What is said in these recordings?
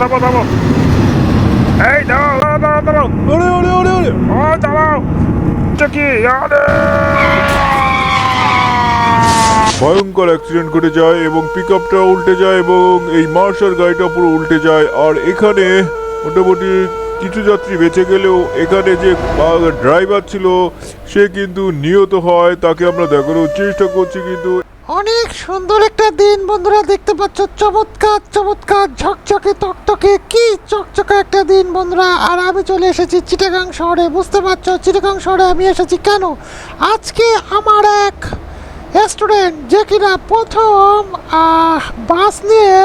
থামো থামো এই দাঁড়াও দাঁড়াও দাঁড়াও দাঁড়াও। ওরে ওরে ওরে ওরে। ও চালাও চকি আরে! ভয়ঙ্কর অ্যাক্সিডেন্ট ঘটে যায় এবং পিক আপটা উল্টে যায় এবং এই মার্শাল গাড়িটা পুরো উল্টে যায়। আর এখানে মোটামুটি কিছু যাত্রী বেঁচে গেলেও এখানে যে ড্রাইভার ছিল সে কিন্তু নিহত হয় তাকে আমরা দেখানোর চেষ্টা করছি কিন্তু সুন্দর একটা দিন বন্ধুরা, দেখতে পাচ্ছ, চমৎকার চমৎকার, ঝকঝকে, তকতকে, কি চকচকে একটা দিন বন্ধুরা। আর আমি চলে এসেছি চিটাগাং শহরে, বুঝতে পারছ? চিটাগাং শহরে আমি এসেছি কেন? আজকে আমার এক স্টুডেন্ট যে কিনা প্রথম বাস নিয়ে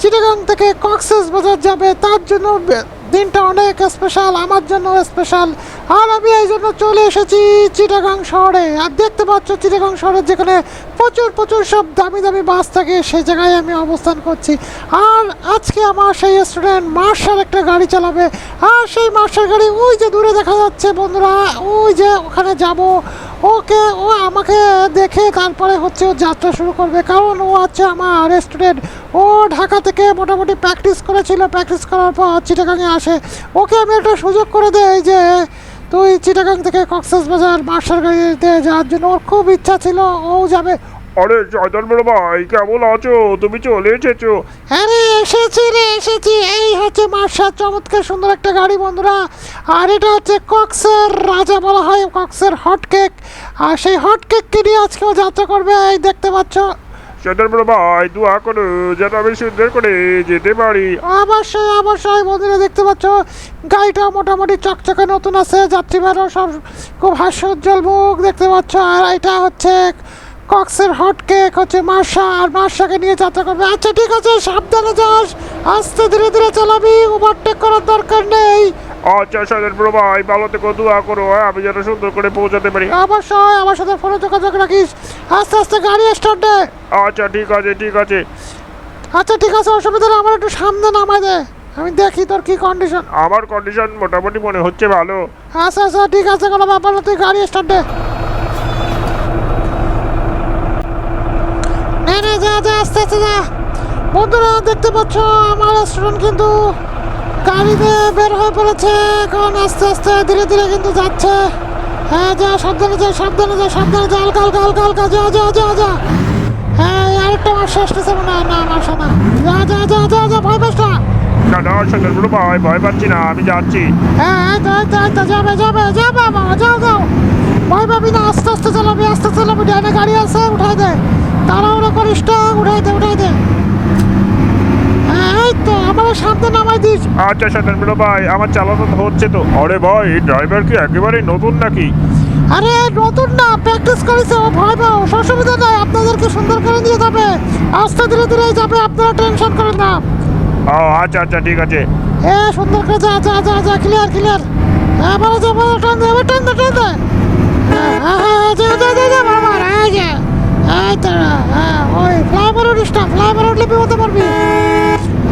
চিটাগাং থেকে কক্সেস বাজার যাবে, তার জন্য দিনটা অনেক স্পেশাল আমার জন্য স্পেশাল আর আমি এই জন্য চলে এসেছি চিটাগাং শহরে। আর দেখতে পাচ্ছ চিটাগাং শহরে যেখানে প্রচুর প্রচুর সব দামি দামি বাস থাকে সেই জায়গায় আমি অবস্থান করছি। আর আজকে আমার সেই স্টুডেন্ট মার্শাল একটা গাড়ি চালাবে। আর সেই মার্শাল গাড়ি ওই যে দূরে দেখা যাচ্ছে বন্ধুরা, ওই যে ওখানে যাব। ওকে, ও আমাকে দেখে তারপরে হচ্ছে ও যাত্রা শুরু করবে। কারণ ও হচ্ছে আমার স্টুডেন্ট ও ঢাকা থেকে মোটামুটি প্র্যাকটিস করেছিল। প্র্যাকটিস করার পর চিটাগাংয়ে আসে। ওকে আমি একটা সুযোগ করে দেই যে তুই চিটাগাং থেকে কক্সেস বাজার মার্শাল গাড়িতে যাওয়ার জন্য ওর খুব ইচ্ছা ছিল ও যাবে। আরে শয়তান বড় ভাই কেমন আছো? তুমি চলে এসেছ। আরে এসেছি রে এসেছি। এই হচ্ছে মার্শাল চমৎকার সুন্দর একটা গাড়ি বন্ধুরা। আর এটা হচ্ছে কক্সের রাজা বলা হয় কক্সের হট কেক আর সেই হট কেককে নিয়ে আজকেও যাত্রা করবে এই দেখতে পাচ্ছ। শয়তান বড় ভাই, দোয়া করো যেন আমি সুন্দর করে যেতে পারি। অবশ্যই অবশ্যই, বন্ধুরা দেখতে পাচ্ছ, গাড়িটা মোটামুটি চকচকে নতুন আছে যাত্রীবারও সব খুব হাস্যোজ্জ্বল মুখ দেখতে পাচ্ছ, আর এটা হচ্ছে কক্সের হট কেক, হচ্ছে মার্শা আর মার্শাকে নিয়ে যাত্রা করবে। আচ্ছা ঠিক আছে, সাবধানে যাস, আস্তে ধীরে ধীরে চালাবি ওভারটেক করার দরকার নেই। আচ্ছা বড় ভাই ভালো থেকে দোয়া করো হ্যাঁ, আমি যেন সুন্দর করে পৌঁছাতে পারি। অবশ্যই আমার সাথে ফোনে যোগাযোগ রাখিস। আস্তে আস্তে গাড়ি স্টার্ট দে। আচ্ছা ঠিক আছে ঠিক আছে। আচ্ছা ঠিক আছে অসুবিধা নেই আমার একটু সামনে নামাই দে। আমি দেখি তোর কি কন্ডিশন আমার কন্ডিশন মোটামুটি মনে হচ্ছে ভালো। আচ্ছা আচ্ছা ঠিক আছে কোনো ব্যাপার না তুই গাড়ি স্টার্ট দে। না না যা যা আস্তে আস্তে যা। বন্ধুরা দেখতে পাচ্ছ আমার রেস্টুরেন্ট কিন্তু গাড়িতে বের হয়ে পড়েছে। এখন আস্তে আস্তে ধীরে ধীরে কিন্তু যাচ্ছে। হ্যাঁ যা সাবধানে যা সাবধানে যা সাবধানে যা হালকা হালকা হালকা হালকা যা যা যা যা। হ্যাঁ আরেকটা মাস আসতেছে মনে হয়। না মাসা না। যা যা যা যা যা ভয় পাস না। না ভাই ভয় পাচ্ছি না আমি যাচ্ছি। হ্যাঁ তো যাবে যাবে যাবে বাবা যাও যাও। ভয় পাবি না আস্তে আস্তে চালাবি আস্তে চালাবি। ডানে গাড়ি আছে উঠাই দে। তাড়াহুড়ো করিস উঠাই দে উঠাই দে। এই তো আমার সামনে নামাই দিস। আচ্ছা শয়তান বড় ভাই আমার চালানো হচ্ছে তো। আরে ভাই ড্রাইভার কি একেবারে নতুন নাকি? আরে নতুন না প্র্যাকটিস করেছে ও ভয় পাও অসুবিধা নাই আপনাদেরকে সুন্দর করে নিয়ে যাবে। আস্তে ধীরে ধীরে যাবে আপনারা টেনশন করেন না। ও আচ্ছা আচ্ছা ঠিক আছে। এ সুন্দর করে যা যা যা যা ক্লিয়ার ক্লিয়ার এবারে যাব টান দে টান দে টান দে। হ্যাঁ, হ্যাঁ, হ্যাঁ, যা যা যা যা বাবা এই যে হ্যাঁ ওই ফ্লাইওভার উঠিস না ফ্লাইওভার উঠলে বিপদে পারবি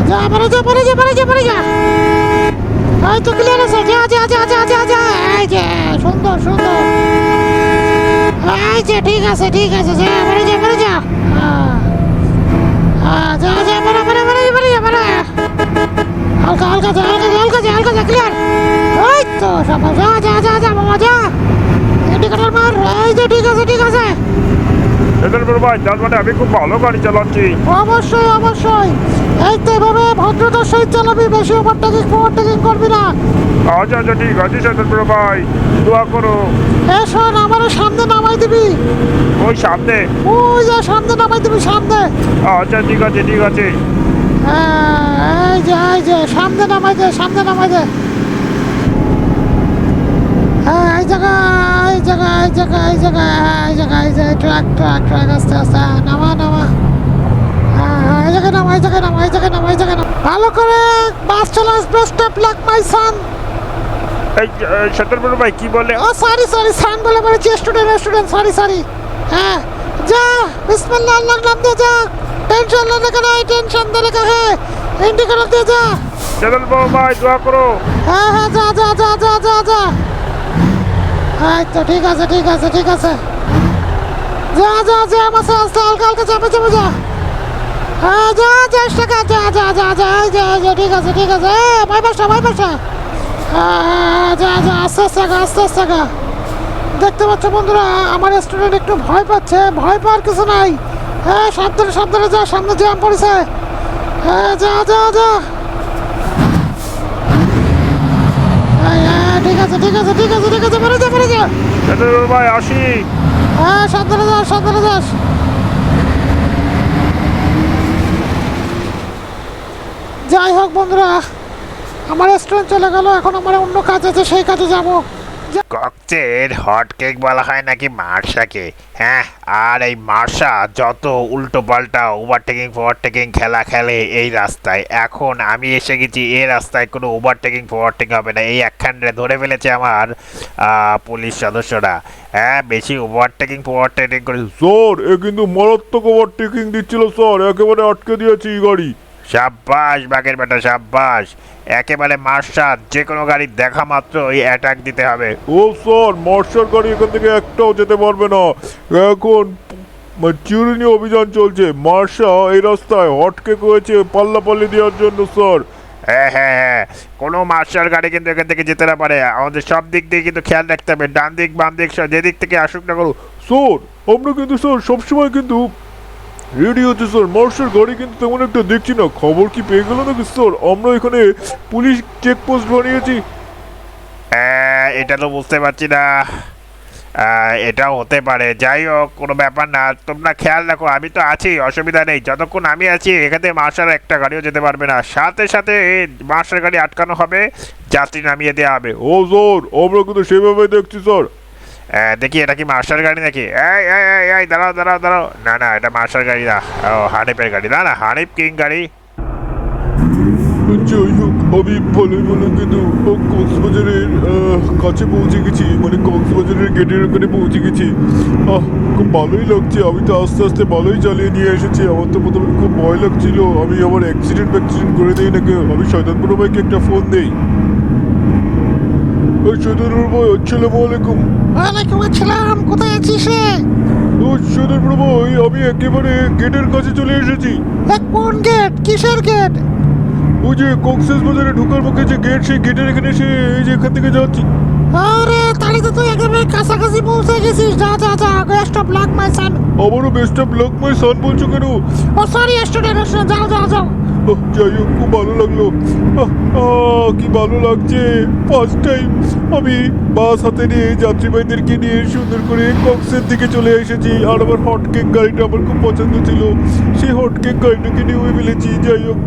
যা পারে যা পারে যা পারে যা পারে যা। এই তো ক্লিয়ার আছে, যা যা যা যা যা যা। এই যে, সুন্দর সুন্দর। এই যে, ঠিক আছে ঠিক আছে, যা পারে যা পারে যা। যা যা পারে পারে পারে পারে যা পারে হালকা হালকা, যা হালকা যা হালকা যা হালকা, যা ক্লিয়ার এই তো সবাই যা যা যা যা বাবা যা। ইন্ডিকেটর মার এই যে, ঠিক আছে ঠিক আছে। বড় ভাই তার মানে আমি খুব ভালো গাড়ি চালাচ্ছি। অবশ্যই অবশ্যই। এই তো এভাবে ভদ্রতার সহিত চালাবি বেশি ওভারটেকিং ওভারটেকিং করবি না। আচ্ছা আচ্ছা ঠিক আছে বড় ভাই দোয়া করো। এ শোন আমার সামনে নামাই দিবি। ওই সামনে? ওই যে সামনে নামাই দিবি সামনে। আচ্ছা ঠিক আছে ঠিক আছে। হ্যাঁ, এই যে এই যে সামনে নামাই দে সামনে নামাই দে। এই জায়গায় এই জায়গায় এই জায়গায় এই জায়গায় এই জায়গায় এই জায়গায় ট্রাক ট্রাক ট্রাক আস্তে আস্তে নামা নামা এই জায়গায় নামা এই জায়গায় নামা এই জায়গায় মাই কি বলে ও সরি সরি সান বলে বলেছি স্টুডেন্ট স্টুডেন্ট সরি সরি হ্যাঁ যা বিসমিল্লাহ আল্লাহর নাম দিয়ে যা টেনশন না লেখা নাই টেনশন না লেখা হ্যাঁ ইন্ডিকেটর দিয়ে যা সতর্পণ ভাই দোয়া যা যা যা যা যা যা তো ঠিক আছে ঠিক আছে ঠিক আছে। যা যা যা আমার আস্তে হালকা হালকা চাপে চাপে যা। হ্যাঁ যা যা টাকা যা যা যা যা যা যা ঠিক আছে ঠিক আছে ভাই বাসা ভাই বাসা হ্যাঁ যা যা আস্তে আস্তে আগা, আস্তে আস্তে আগা। দেখতে পাচ্ছ বন্ধুরা আমার স্টুডেন্ট একটু ভয় পাচ্ছে ভয় পাওয়ার কিছু নাই। হ্যাঁ সাবধানে সাবধানে যা সামনে জ্যাম পড়েছে হ্যাঁ যা যা যা হ্যাঁ, হ্যাঁ, ঠিক আছে ঠিক আছে ঠিক আছে ঠিক আছে বেরো যা বেরো যা ভাই আসি। হ্যাঁ সাবধানে যাস সাবধানে যাস। যাই হোক বন্ধুরা আমার রেস্টুরেন্ট চলে গেল এখন আমার অন্য কাজ আছে সেই কাজে যাব। ককচের হট কেক বলা হয় নাকি মার্শাকে? হ্যাঁ আর এই মার্শা যত উল্টো পাল্টা ওভারটেকিং ফোভারটেকিং খেলা খেলে এই রাস্তায়। এখন আমি এসে গেছি এই রাস্তায় কোনো ওভারটেকিং ফোভারটেকিং হবে না। এই একখানে ধরে ফেলেছে আমার পুলিশ সদস্যরা। হ্যাঁ বেশি ওভারটেকিং ফোভারটেকিং করে স্যার এ কিন্তু মারাত্মক ওভারটেকিং দিচ্ছিল স্যার একেবারে আটকে দিয়েছি গাড়ি। সাব্বাস বাঘের বেটা সাব্বাস। একেবারে মার্শাল যে কোনো গাড়ি দেখা মাত্র ওই অ্যাটাক দিতে হবে। ও স্যার মার্শাল গাড়ি এখান থেকে একটাও যেতে পারবে না। এখন চিরুনি অভিযান চলছে। মার্শা এই রাস্তায় হটকেক হয়েছে পাল্লাপাল্লি দেওয়ার জন্য স্যার। হ্যাঁ হ্যাঁ হ্যাঁ। কোনো মার্শাল গাড়ি কিন্তু এখান থেকে যেতে না পারে। আমাদের সব দিক দিয়ে কিন্তু খেয়াল রাখতে হবে। ডান দিক বাম দিক সব যেদিক থেকে আসুক না করুক স্যার আমরা কিন্তু স্যার সবসময় কিন্তু রেডি হচ্ছে স্যার মার্শাল গাড়ি কিন্তু তেমন একটা দেখছি না। খবর কি পেয়ে গেল নাকি স্যার? আমরা এখানে পুলিশ চেকপোস্ট বানিয়েছি। এটা তো বুঝতে পারছি না। এটাও হতে পারে। যাই হোক কোনো ব্যাপার না। তোমরা খেয়াল রাখো আমি তো আছি অসুবিধা নেই। যতক্ষণ আমি আছি এখানে মার্শাল একটা গাড়িও যেতে পারবে না। সাথে সাথে মার্শাল গাড়ি আটকানো হবে যাত্রী নামিয়ে দেওয়া হবে। ও স্যার আমরা কিন্তু সেভাবে দেখছি স্যার। দেখি এটা কি মার্শাল গাড়ি নাকি? এই এই এই, এই দাঁড়াও দাঁড়াও দাঁড়াও। না না এটা মার্শাল গাড়ি না। ও হানিফের গাড়ি। না না হানিফ কিং গাড়ি। যাই হোক আমি ভালোই ভালো কিন্তু কক্সবাজারের কাছে পৌঁছে গেছি। মানে কক্সবাজারের গেটের ওখানে পৌঁছে গেছি। আহ খুব ভালোই লাগছে। আমি তো আস্তে আস্তে ভালোই চালিয়ে নিয়ে এসেছি। আমার তো প্রথমে খুব ভয় লাগছিল। আমি আবার অ্যাক্সিডেন্ট ফ্যাক্সিডেন্ট করে দিই নাকি? আমি শয়তানপুর ভাইকে একটা ফোন দেই। ওই শয়তানপুর ভাই আসসালামু আলাইকুম। ওয়ালাইকুম আসসালাম কোথায় আছিস রে? শয়তানপুর ভাই আমি একেবারে গেটের কাছে চলে এসেছি। এক কোন গেট? কিসের গেট? ওই যে কক্সেস বাজারে ঢোকার মুখে যে গেট সেই গেটের এখানে এসে এই যে এখান থেকে যাচ্ছি। আরে তাহলে তো তুই একেবারে কাছাকাছি পৌঁছে গেছিস। যা যা যা best of luck my son আবারও best of luck my son বলছো কেন? ও সরি স্টুডেন্ট যাও যাও যাও। যাই হোক খুব ভালো লাগল। কি ভালো লাগছে। ফার্স্ট টাইম আমি বাস হাতে নিয়ে যাত্রীবাহীদেরকে নিয়ে সুন্দর করে কক্সের দিকে চলে এসেছি। আর আমার হটকেক গাড়িটা আমার খুব পছন্দ ছিল। সেই হটকেক গাড়িটাকে নিয়ে ফেলেছি। যাই হোক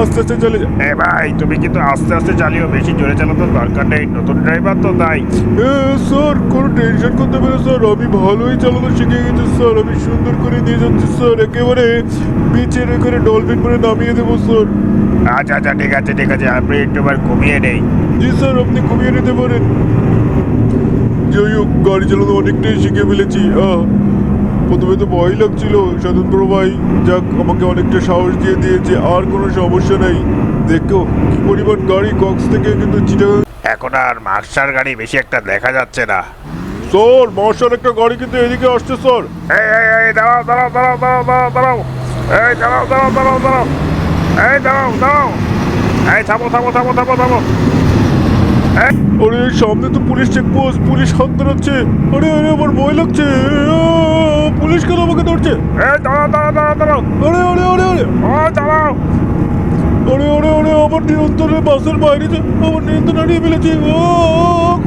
আস্তে আস্তে চলে এ ভাই তুমি কিন্তু আস্তে আস্তে চালিও বেশি জোরে চালানোর দরকার নেই। নতুন ড্রাইভার তো তাই স্যার কোনো টেনশন করতে না স্যার আমি ভালোই চালানো শিখে গেছি স্যার আমি সুন্দর করে নিয়ে যাচ্ছি স্যার একেবারে বিচের এখানে ডলফিন করে নামিয়ে দেবো স্যার আচ্ছা আচ্ছা ঠিক আছে ঠিক আছে আপনি একটু কমিয়ে নেই। জি স্যার আপনি কমিয়ে নিতে পারেন। যাই হোক গাড়ি চালানো অনেকটাই শিখে ফেলেছি। আহ, প্রথমে তো ভয় লাগছিল স্বতন্ত্র ভাই যাক আমাকে অনেকটা সাহস দিয়ে দিয়েছে আর কোনো সমস্যা নেই। দেখো কি পরিমাণ গাড়ি কক্স থেকে কিন্তু চিটাগাং এখন আর মার্শাল গাড়ি বেশি একটা দেখা যাচ্ছে না। স্যার মার্শাল একটা গাড়ি কিন্তু এদিকে আসছে স্যার। এই এই এই দাঁড়াও দাঁড়াও দাঁড়াও দাঁড়াও দাঁড়াও দাঁড়াও। এই দাঁড়াও দাঁড়াও দাঁড়াও দাঁড়াও। এই দাঁড়াও দাঁড়াও। এই থামো থামো থামো থামো থামো। আরে সামনে তো পুলিশ চেকপোস্ট পুলিশ হাত ধরাচ্ছে আরে আরে আমার ভয় লাগছে। পুলিশ কেন আমাকে ধরছে? এই দাঁড়াও দাঁড়াও দাঁড়াও দাঁড়াও। আরে আরে আরে আরে। ও দাঁড়াও। আরে আরে আরে আমার নিয়ন্ত্রণে বাসের বাইরে আমার নিয়ন্ত্রণ হারিয়ে ফেলেছি। ও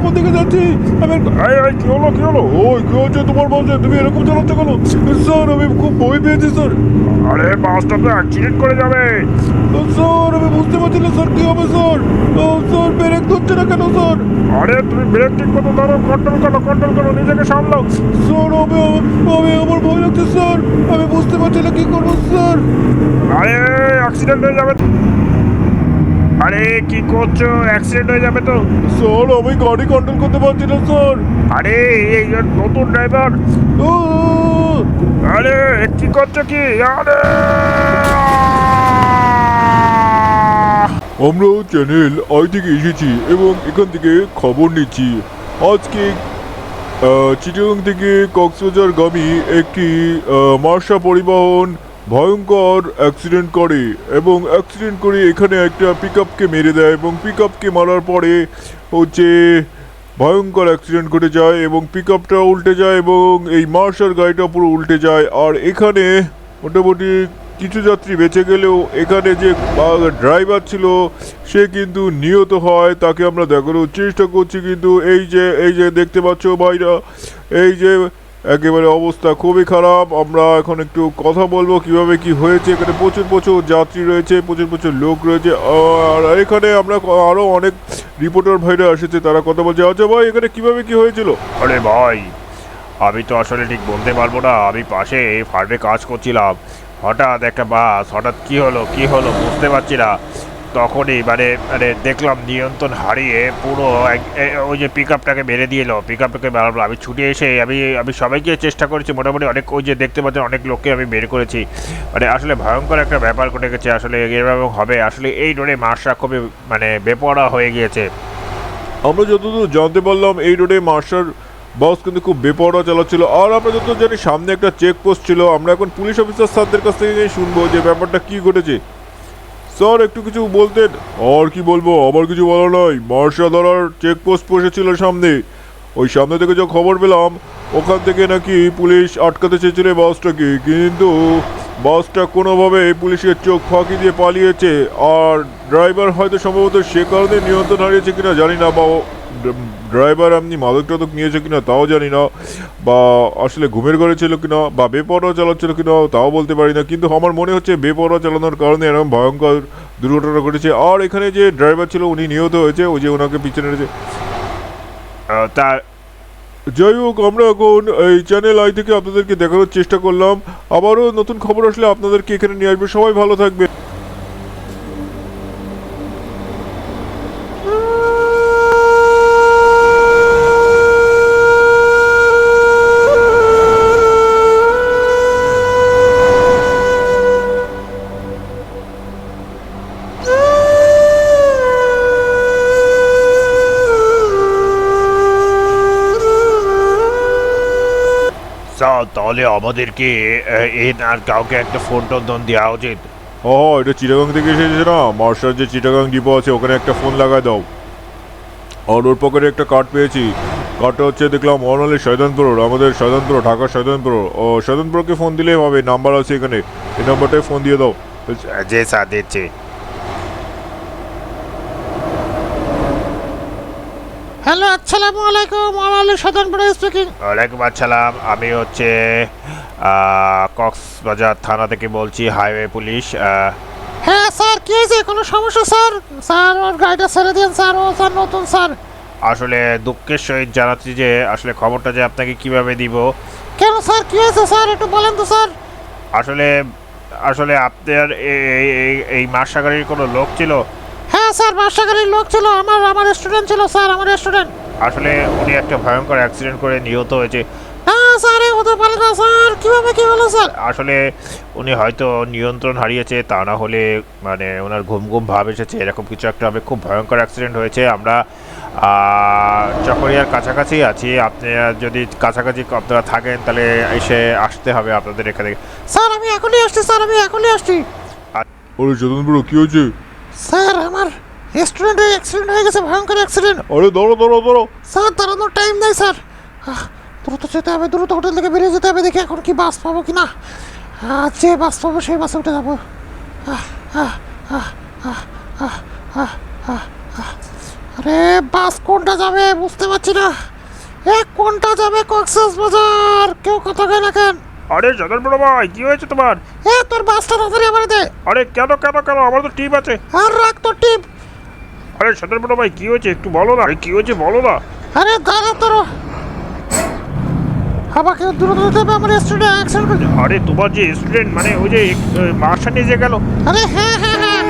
কোন দিকে যাচ্ছি? আমি এই কি হলো কি হলো? ওই কি হচ্ছে তোমার বাসে? তুমি এরকম চালাচ্ছ কেন? স্যার আমি খুব ভয় পেয়েছি স্যার। আরে বাসটা তো অ্যাক্সিডেন্ট করে যাবে। স্যার আমি বুঝতে পারছি না স্যার কি হবে স্যার? ও স্যার ব্রেক ধরছে না কেন স্যার? আরে তুমি ব্রেক ঠিক মতো ধরো কন্ট্রোল করো কন্ট্রোল করো নিজেকে সামলাও। স্যার আমি আমি আমার ভয় লাগছে স্যার। আমি বুঝতে পারছি না কি করব স্যার। আরে অ্যাক্সিডেন্ট হয়ে যাবে। আরে কি করছ? অ্যাক্সিডেন্ট হয়ে যাবে তো। স্যার আমি গাড়ি কন্ট্রোল করতে পারছি না স্যার আরে এই নতুন ড্রাইভার আরে কি করছ কি? আরে! আমরা চ্যানেল আই থেকে এসেছি এবং এখান থেকে খবর নিচ্ছি। আজকে চিটাগাং থেকে কক্সবাজারগামী একটি মার্শা পরিবহন ভয়ঙ্কর অ্যাক্সিডেন্ট করে এবং অ্যাক্সিডেন্ট করে এখানে একটা পিক আপকে মেরে দেয় এবং পিক আপকে মারার পরে হচ্ছে ভয়ঙ্কর অ্যাক্সিডেন্ট ঘটে যায় এবং পিক আপটা উল্টে যায় এবং এই মার্শাল গাড়িটা পুরো উল্টে যায়। আর এখানে মোটামুটি কিছু যাত্রী বেঁচে গেলেও এখানে যে ড্রাইভার ছিল, সে কিন্তু নিহত হয়। তাকে আমরা দেখানোর চেষ্টা করছি কিন্তু এই যে এই যে দেখতে পাচ্ছ ভাইরা, এই যে একেবারে অবস্থা খুবই খারাপ। আমরা এখন একটু কথা বলব কীভাবে কি হয়েছে। এখানে প্রচুর প্রচুর যাত্রী রয়েছে, প্রচুর প্রচুর লোক রয়েছে। আর এখানে আমরা ক- আরও অনেক রিপোর্টার ভাইরা এসেছে, তারা কথা বলছে। আচ্ছা ভাই, এখানে কীভাবে কি হয়েছিল? আরে ভাই, আমি তো আসলে ঠিক বলতে পারব না। আমি পাশে ফার্মে কাজ করছিলাম। হঠাৎ একটা বাস, হঠাৎ কি হলো কি হলো বুঝতে পারছি না। তখনই মানে মানে দেখলাম নিয়ন্ত্রণ হারিয়ে পুরো ওই যে পিক আপটাকে মেরে দিয়ে এলো। পিক আপটাকে মারলো আমি ছুটে এসে আমি আমি সবাইকে চেষ্টা করেছি। মোটামুটি অনেক, ওই যে দেখতে পাচ্ছেন অনেক লোককে আমি বের করেছি। মানে আসলে ভয়ঙ্কর একটা ব্যাপার ঘটে গেছে আসলে এরকম হবে। আসলে এই রোডে মার্শা খুবই মানে বেপরা হয়ে গিয়েছে। আমরা যতদূর জানতে পারলাম, এই রোডে মার্শাল বাস কিন্তু খুব বেপরোয়া চালাচ্ছিল। আর আমরা যতদূর জানি, সামনে একটা চেক পোস্ট ছিল। আমরা এখন পুলিশ অফিসার স্যারদের কাছ থেকে শুনব যে ব্যাপারটা কি ঘটেছে। স্যার, একটু কিছু বলতেন। আর কি বলব আবার কিছু বলার নয় মার্শাল ধরার চেকপোস্ট বসেছিল সামনে। ওই সামনে থেকে যা খবর পেলাম, ওখান থেকে নাকি পুলিশ আটকাতে চেয়েছিল বাসটাকে। কিন্তু বাসটা কোনোভাবে পুলিশের চোখ ফাঁকি দিয়ে পালিয়েছে। আর ড্রাইভার হয়তো সম্ভবত সে কারণে নিয়ন্ত্রণ হারিয়েছে কিনা জানি না, বা ড্রাইভার আপনি মাদক টাদক নিয়েছে কিনা তাও জানি না বা আসলে ঘুমের ঘরে ছিল কিনা বা বেপরোয়া চালাচ্ছিল কিনা তাও বলতে পারি না কিন্তু আমার মনে হচ্ছে বেপরোয়া চালানোর কারণে এরকম ভয়ঙ্কর দুর্ঘটনা ঘটেছে। আর এখানে যে ড্রাইভার ছিল উনি নিহত হয়েছে ওই যে ওনাকে পিছনে রয়েছে আহ, তা যাই হোক আমরা এখন এই চ্যানেল আই থেকে আপনাদেরকে দেখানোর চেষ্টা করলাম। আবারও নতুন খবর আসলে আপনাদেরকে এখানে নিয়ে আসবে। সবাই ভালো থাকবে তাহলে আমাদেরকে আহ, এ আর কাউকে একটা ফোন টোন দেওয়া উচিত। ও এটা চিটাগাং থেকে এসেছে না। মার্শাল যে চিটাগাং ডিপো আছে ওখানে একটা ফোন লাগায় দাও। আর ওর পকেটে একটা কার্ড পেয়েছি। কার্ডটা হচ্ছে দেখলাম অনলি শয়তানপুর আমাদের শয়তানপুর ঢাকার শয়তানপুর ও শয়তানপুরকে ফোন দিলেই হবে নাম্বার আছে এখানে। এই নাম্বারটায় ফোন দিয়ে দাও। যে স্যার দিচ্ছি আসসালামু আলাইকুম আমার সাধারণপুরে স্পিকিং ওয়ালাইকুম আসসালাম আমি হচ্ছে কক্সবাজার থানা থেকে বলছি হাইওয়ে পুলিশ হ্যাঁ স্যার কি হয়েছে? কোনো সমস্যা স্যার? স্যার ওর গাড়িটা ছেড়ে দিন স্যার ও স্যার নতুন স্যার। আসলে দুঃখের সহিত জানাচ্ছি যে আসলে খবরটা যে আপনাকে কীভাবে দিব? কেন স্যার কি হয়েছে স্যার? একটু বলেন তো স্যার। আসলে আসলে আপনার এই- এই- এই- এই মাসাগারির কোনো লোক ছিল? হ্যাঁ স্যার বাসা গাড়ির লোক ছিল আমার আমার স্টুডেন্ট ছিল স্যার আমার স্টুডেন্ট আসলে উনি একটা ভয়ঙ্কর অ্যাক্সিডেন্ট করে নিহত হয়েছে। স্যার হতে পারে না স্যার। কীভাবে কি হলো স্যার? আসলে উনি হয়তো নিয়ন্ত্রণ হারিয়েছে তা না হলে মানে ওনার ঘুম ঘুম ভাব এসেছে এরকম কিছু একটা হবে। খুব ভয়ঙ্কর অ্যাক্সিডেন্ট হয়েছে। আমরা চকরিয়ার কাছাকাছি আছি। আপনি যদি কাছাকাছি আপনারা থাকেন তাহলে এসে আসতে হবে আপনাদের এখানে। স্যার আমি এখনই আসছি স্যার আমি এখনই আসছি। আরে শয়তানপুর কি হয়েছে? স্যার আমার রেস্টুরেন্টে অ্যাক্সিডেন্ট হয়ে গেছে ভয়ঙ্কর অ্যাক্সিডেন্ট আরে ধরো ধরো ধরো। স্যার দাঁড়ানোর টাইম নেই স্যার। দ্রুত যেতে হবে দ্রুত হোটেল থেকে বেরিয়ে যেতে হবে দেখি এখন কি বাস পাবো কি না যে বাস পাবো সেই বাসে উঠে যাব। আরে বাস কোনটা যাবে বুঝতে পারছি না। এ কোনটা যাবে কক্সেস বাজার? কেউ কথা কয় না কেন? আরে সদর বড় ভাই কি হয়েছে তোমার? এ তোর বাসটা তাড়াতাড়ি আমার দে। আরে কেন কেন কেন? আমার তো টিপ আছে। আর রাখ তোর টিপ। আরে বড় ভাই কি হয়েছে? একটু বলো না। আরে কি হয়েছে বলো না। আরে দাঁড়া তোর আমাকে দ্রুত যেতে হবে আমার স্টুডেন্ট অ্যাক্সিডেন্ট করেছে আরে তোমার যে স্টুডেন্ট মানে ওই যে মার্শা নিয়ে যে গেল। আরে হ্যাঁ হ্যাঁ হ্যাঁ।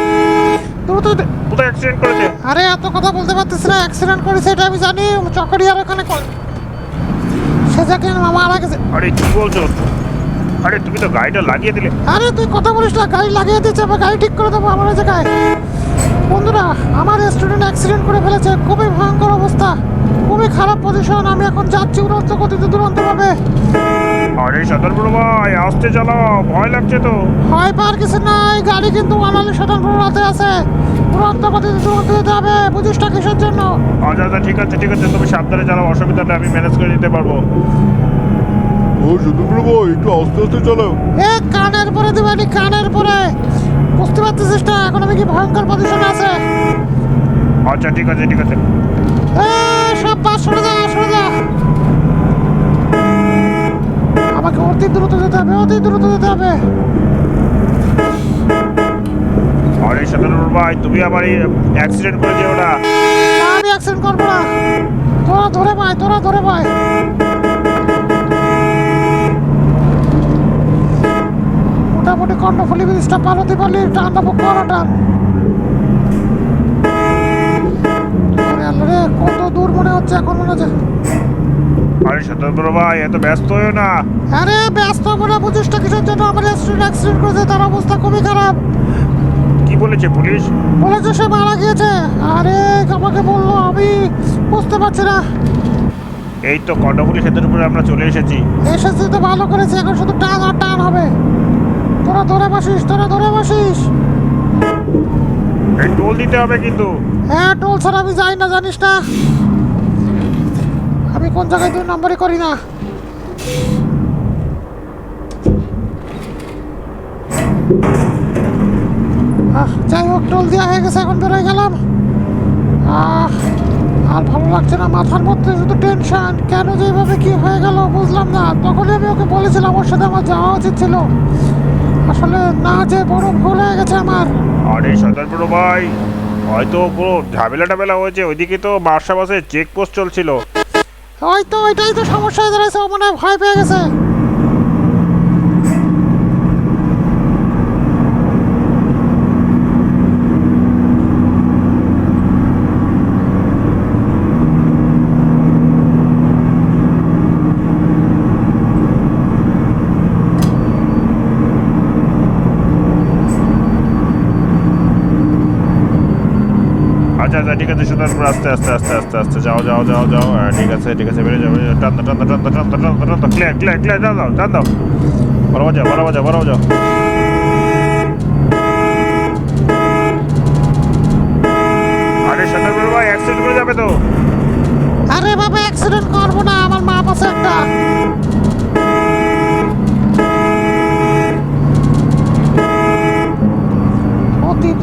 দ্রুত দে- কোথায় অ্যাক্সিডেন্ট করেছে? আরে এত কথা বলতে পারতেছি না অ্যাক্সিডেন্ট করেছে এটা আমি জানি। চকরিয়ার ওখানে কর- সে যাকে মারা গেছে। আরে কি বলছো? আরে তুমি তো গাড়িটা লাগিয়ে দিলে। আরে তুই কথা বলিস না গাড়ি লাগিয়ে দিচ্ছে আবার গাড়ি ঠিক করে দেবো আমার জায়গায়। বন্ধুরা আমার স্টুডেন্ট অ্যাক্সিডেন্ট করে ফেলেছে খুবই ভয়ঙ্কর অবস্থা। খুবই খারাপ পজিশন আমি এখন যাচ্ছি উড়ন্ত গতিতে দুরন্ত ভাবে। আরে বড় ভাই আসতে চালাও ভয় লাগছে তো। হয় পার কিছু নাই গাড়ি কিন্তু মানালি সাধারণ রাতে আছে। উড়ন্ত গতিতে তোমাকে যেতে হবে বুঝিসটা কিসের জন্য? আচ্ছা আচ্ছা ঠিক আছে ঠিক আছে তুমি সাবধানে চালাও অসুবিধাটা আমি ম্যানেজ করে নিতে পারব। ও সত্যি ভাই একটু আস্তে আস্তে চালাও। এ কানের পরে দিবানি কানের পরে। বুঝতে পারতেছিস না এখন আমি কি ভয়ঙ্কর পজিশনে আছে? আচ্ছা ঠিক আছে ঠিক আছে। সব বাস সরে যা সরে যা। আমাকে অতি দ্রুত যেতে হবে অতি দ্রুত যেতে হবে। আরে সাধারণ ভাই তুমি আবার অ্যাক্সিডেন্ট করে যেও না। আমি অ্যাক্সিডেন্ট করব না। তোরা ধরে পাই তোরা ধরে পাই মোটামুটি কর্ণফুলি ব্রিজটা পার হতে পারলে টান দেবো কড়া টান আরে কত দূর মনে হচ্ছে এখন মনে হচ্ছে। আরে বড় ভাই এত ব্যস্ত হয়েও না। আরে ব্যস্ত মনে বুঝিস না কিসের জন্য আমার অ্যাক্সিডেন্ট অ্যাক্সিডেন্ট করেছে তার অবস্থা খুবই খারাপ। কি বলেছে পুলিশ? বলেছে সে মারা গিয়েছে। আরে আমাকে বলল আমি বুঝতে পারছি না। এই তো কর্ণফুলি সেতুর উপরে আমরা চলে এসেছি। এসেছি তো ভালো করেছে এখন শুধু টান আর টান হবে। তোরা ধরে বসিস তোরা ধরে বসিস। এই টোল দিতে হবে কিন্তু। হ্যাঁ টোল ছাড়া আমি যাই না জানিস না? আমি কোন জায়গায় দুই নম্বরই করি না। যাই হোক টোল দেওয়া হয়ে গেছে এখন বেরোয় গেলাম। আহ, আর ভালো লাগছে না মাথার মধ্যে শুধু টেনশন কেন যে এইভাবে কি হয়ে গেল বুঝলাম না। তখনই আমি ওকে বলেছিলাম ওর সাথে আমার যাওয়া উচিত ছিল। আসলে না যে বড় ভুল হয়ে গেছে আমার। আরে বড় ভাই হয়তো পুরো ঝামেলা টামেলা হয়েছে ওইদিকে তো বাসা বাসে চেকপোস্ট চলছিল। হয়তো এটাই ওইটাই তো সমস্যা হয়ে দাঁড়াইছে ও মনে হয় ভয় পেয়ে গেছে আচ্ছা আচ্ছা ঠিক আছে সুতরাং আস্তে আস্তে আস্তে আস্তে আস্তে, যাও যাও যাও যাও হ্যাঁ ঠিক আছে ঠিক আছে বেড়ে যাবে টান টান টান টান টান টান দাও, ক্লিয়ার ক্লিয়ার ক্লিয়ার, টান দাও টান দাও। বরাবর যাও বরাবর যাও বরাবর যাও আরে সাধারণ ভাই অ্যাক্সিডেন্ট করে যাবে তো। আরে বাবা অ্যাক্সিডেন্ট করব না, আমার মা আছে একটা।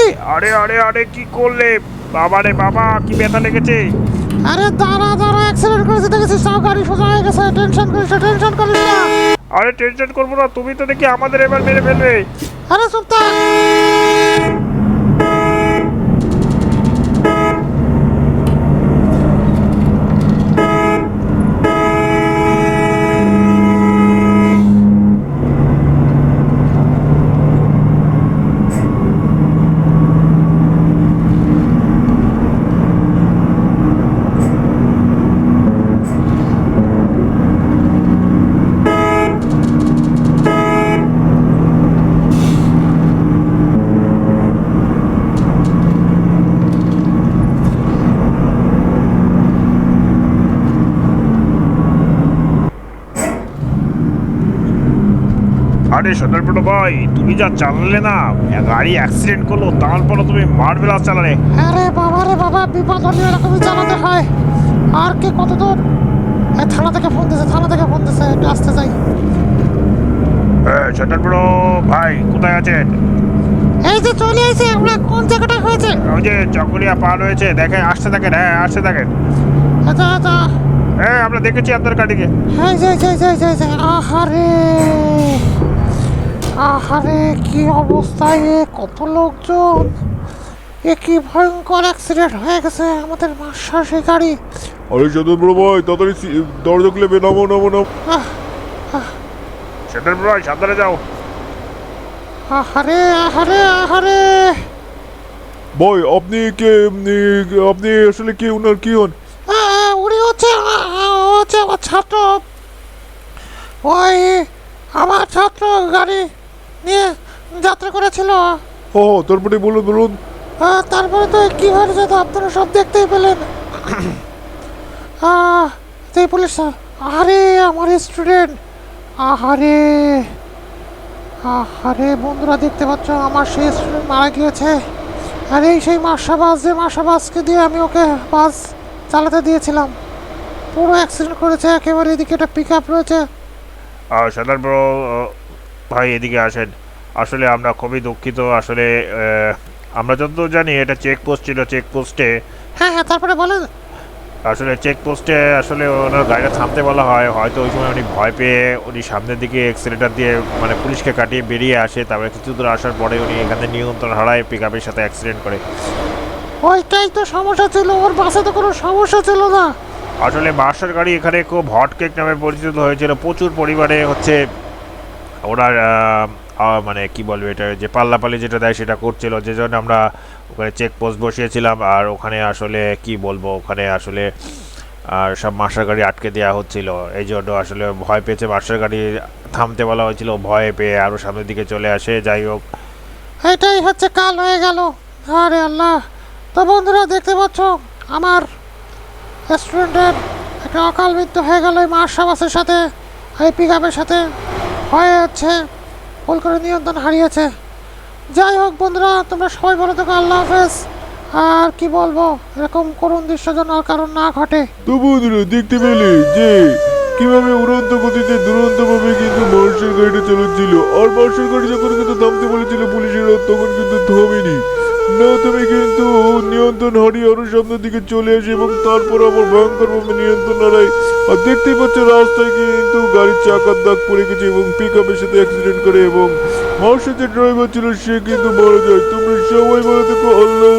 দি। আরে আরে আরে কি করলে? বাবা রে বাবা কি ব্যথা লেগেছে? আরে দাঁড়া দাঁড়া অ্যাক্সিডেন্ট করেছে দেখেছিস? সব গাড়ি সোজা হয়ে গেছে টেনশন করিস টেনশন করিস না। আরে টেনশন করব না তুমি তো দেখি আমাদের এবার মেরে ফেলবে। আরে চুপ আরে সদরপুর ভাই তুমি যা চালালে না গাড়ি অ্যাক্সিডেন্ট করল তারপরে তুমি মার্বেলাস চালালে। আরে বাবা রে বাবা বিপদ হলে এরকমই চালাতে হয়। আর কে কত দূর থানা থেকে ফোন দিছে থানা থেকে ফোন দিছে একটু আসতে যাই সদরপুর ভাই কোথায় আছেন? এই যে চলে এসে আমরা কোন জায়গাটা হয়েছে? ওই যে চকরিয়া পার হয়েছে দেখে আসতে থাকেন হ্যাঁ আসতে থাকেন। আচ্ছা আচ্ছা হ্যাঁ আমরা দেখেছি আপনার কাটিকে হ্যাঁ যাই যাই যাই যাই যাই আহারে। আহারে কি অবস্থায় এ, কত লোকজন? এ কি ভয়ঙ্কর অ্যাক্সিডেন্ট হয়ে গেছে আমাদের মাসার সেই গাড়ি? আরে বড় ভাই তাড়াতাড়ি দরজা খুলে নামো নামো নামো। আহ সেটার ভাই সাবধানে যাও। আহারে আহারে আহারে। ভাই আপনি কে আপনি আসলে কি? উনার কি হন? উনি হচ্ছে হচ্ছে আমার ছাত্র। ওই আমার ছাত্র গাড়ি। নিয়ে যাত্রা করেছিল? ও তারপরে বলুন বলুন। আহ, তারপরে তো কি হয়েছে তো আপনারা সব দেখতেই পেলেন? এই পুলিশ আরে আমার স্টুডেন্ট আহারে আহারে বন্ধুরা দেখতে পাচ্ছ আমার সেই স্টুডেন্ট মারা গিয়েছে। আর এই সেই মাসা বাস যে মাসা বাসকে দিয়ে আমি ওকে বাস চালাতে দিয়েছিলাম। পুরো অ্যাক্সিডেন্ট করেছে একেবারে এদিকে একটা পিক আপ রয়েছে বড় ভাই এদিকে আসেন। আসলে আমরা খুবই দুঃখিত আসলে আমরা যতদূর জানি এটা চেকপোস্ট ছিল চেকপোস্টে হ্যাঁ হ্যাঁ তারপরে বলেন। আসলে চেকপোস্টে আসলে ওনার গাড়িটা থামতে বলা হয় হয়তো ওই সময় উনি ভয় পেয়ে উনি সামনের দিকে এক্সিলেটার দিয়ে মানে পুলিশকে কাটিয়ে বেরিয়ে আসে তারপরে কিছু দূর আসার পরে উনি এখানে নিয়ন্ত্রণ হারায় পিক আপের সাথে অ্যাক্সিডেন্ট করে। ওইটাই তো সমস্যা ছিল ওর বাসে তো কোনো সমস্যা ছিল না। আসলে মার্শাল গাড়ি এখানে খুব হট কেক নামে পরিচিত হয়েছিল প্রচুর পরিমাণে হচ্ছে ওনার মানে কি বলবে এটা, যে পাল্লাপাল্লি যেটা দেয় সেটা করছিল, যে জন্য আমরা ওখানে চেকপোস্ট বসিয়েছিলাম, আর ওখানে আসলে কি বলব, ওখানে আসলে, আর সব মার্শাল গাড়ি আটকে দেওয়া হচ্ছিল। এই জন্য আসলে ভয় পেয়েছে মার্শাল গাড়ি, থামতে বলা হয়েছিল, ভয় পেয়ে আরও সামনের দিকে চলে আসে, যাই হোক। এটাই হচ্ছে কাল হয়ে গেল। আরে আল্লাহ। তো বন্ধুরা, দেখতে পাচ্ছ, আমার রেস্টুরেন্টের একটা অকাল মৃত্যু হয়ে গেল এই মার্শা বাসের সাথে, এই পিক আপের সাথে। হয়ে যাচ্ছে ভুল করে নিয়ন্ত্রণ হারিয়েছে। যাই হোক বন্ধুরা, তোমরা সবাই ভালো থাকো, আল্লাহ হাফেজ। আর কি বলব, এরকম করুণ দৃশ্য যেন আর কারণ না ঘটে। তো দেখতে পেলে যে, কীভাবে উড়ন্ত গতিতে দুরন্ত ভাবে কিন্তু মার্শাল গাড়িটা চালাচ্ছিল। আর মার্শাল গাড়ি যখন কিন্তু থামতে বলেছিল, পুলিশেরা তখন কিন্তু থামেনি। তুমি কিন্তু নিয়ন্ত্রণ হারিয়ে আরও সামনের দিকে চলে আসে এবং তারপর আবার ভয়ঙ্কর ভাবে নিয়ন্ত্রণ হারাই আর দেখতেই পাচ্ছ, রাস্তায় কিন্তু গাড়ির চাকার দাগ পড়ে গেছে এবং পিক আপের সাথে অ্যাক্সিডেন্ট করে এবং আমার যে ড্রাইভার ছিল, সে কিন্তু মারা যায়। তোমরা সবাই বলে দেখো আল্লাহ